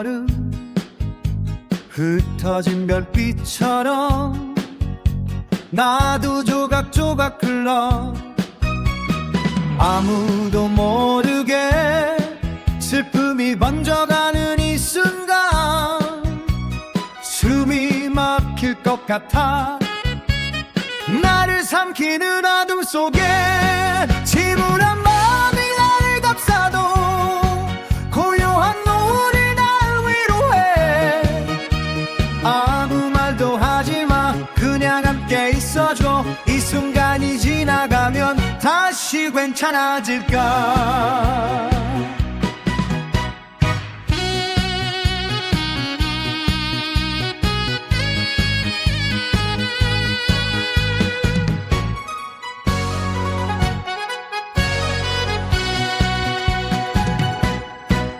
발걸음 흩어진 별빛처럼 나도 조각조각 흘러 아무도 모르게 슬픔이 번져가는 이 순간 숨이 막힐 것 같아 나를 삼키는 어둠 속에 침울한 이 순간이 지나가면 다시 괜찮아질까?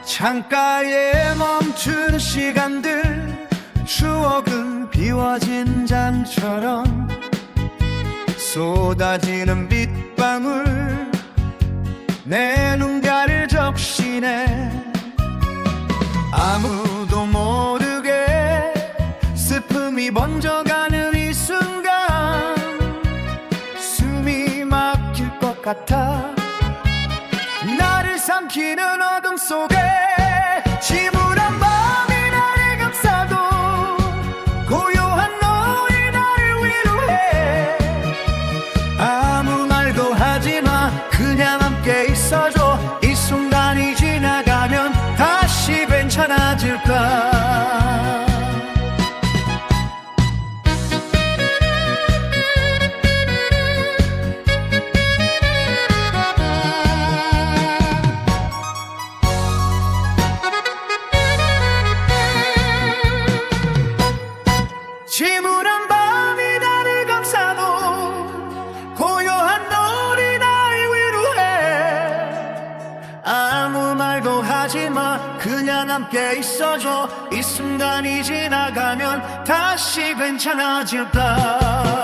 창가에 멈춘 시간들 추억은 비워진 잔처럼 쏟아지는 빗방울 내 눈가를 적시네. 아무도 모르게 슬픔이 번져가는 이 순간 숨이 막힐 것 같아. 나를 삼키는 어둠 속에 아무 말도 하지 마. 그냥 함께 있어줘. 이 순간이 지나가면 다시 괜찮아질까